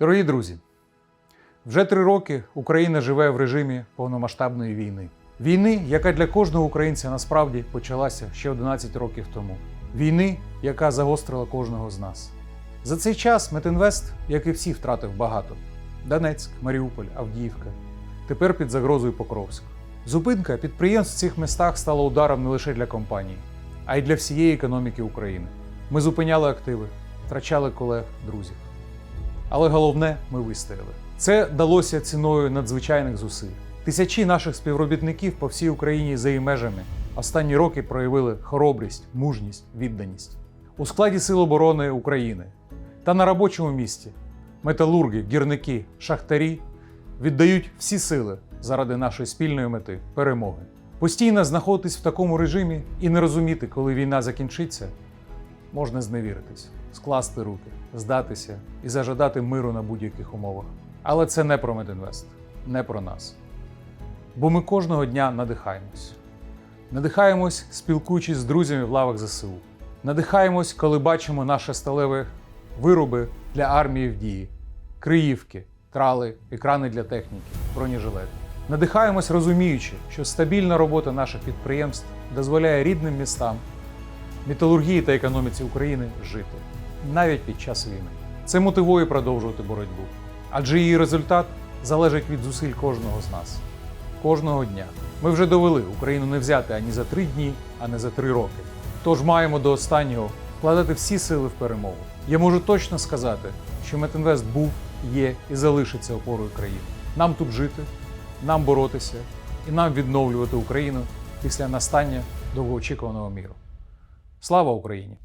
Дорогі друзі, вже три роки Україна живе в режимі повномасштабної війни. Війни, яка для кожного українця насправді почалася ще 11 років тому. Війни, яка загострила кожного з нас. За цей час Метинвест, як і всі, втратив багато: Донецьк, Маріуполь, Авдіївка. Тепер під загрозою Покровськ. Зупинка підприємств в цих містах стала ударом не лише для компаній, а й для всієї економіки України. Ми зупиняли активи, втрачали колег, друзів. Але головне, ми вистояли. Це далося ціною надзвичайних зусиль. Тисячі наших співробітників по всій Україні за її межами останні роки проявили хоробрість, мужність, відданість. У складі Сил оборони України та на робочому місці металурги, гірники, шахтарі віддають всі сили заради нашої спільної мети перемоги. Постійно знаходитись в такому режимі і не розуміти, коли війна закінчиться, можна зневіритись, скласти руки, здатися і зажадати миру на будь-яких умовах. Але це не про Медінвест, не про нас. Бо ми кожного дня надихаємось. Надихаємось, спілкуючись з друзями в лавах ЗСУ. Надихаємось, коли бачимо наші сталеві вироби для армії в дії, криївки, трали, екрани для техніки, бронежилети. Надихаємось, розуміючи, що стабільна робота наших підприємств дозволяє рідним містам металургії та економіці України жити навіть під час війни. Це мотивує продовжувати боротьбу, адже її результат залежить від зусиль кожного з нас. Кожного дня. Ми вже довели Україну не взяти ані за три дні, а не за три роки. Тож маємо до останнього вкладати всі сили в перемогу. Я можу точно сказати, що Метинвест був, є і залишиться опорою країни. Нам тут жити, нам боротися і нам відновлювати Україну після настання довгоочікуваного міру. Слава Україні!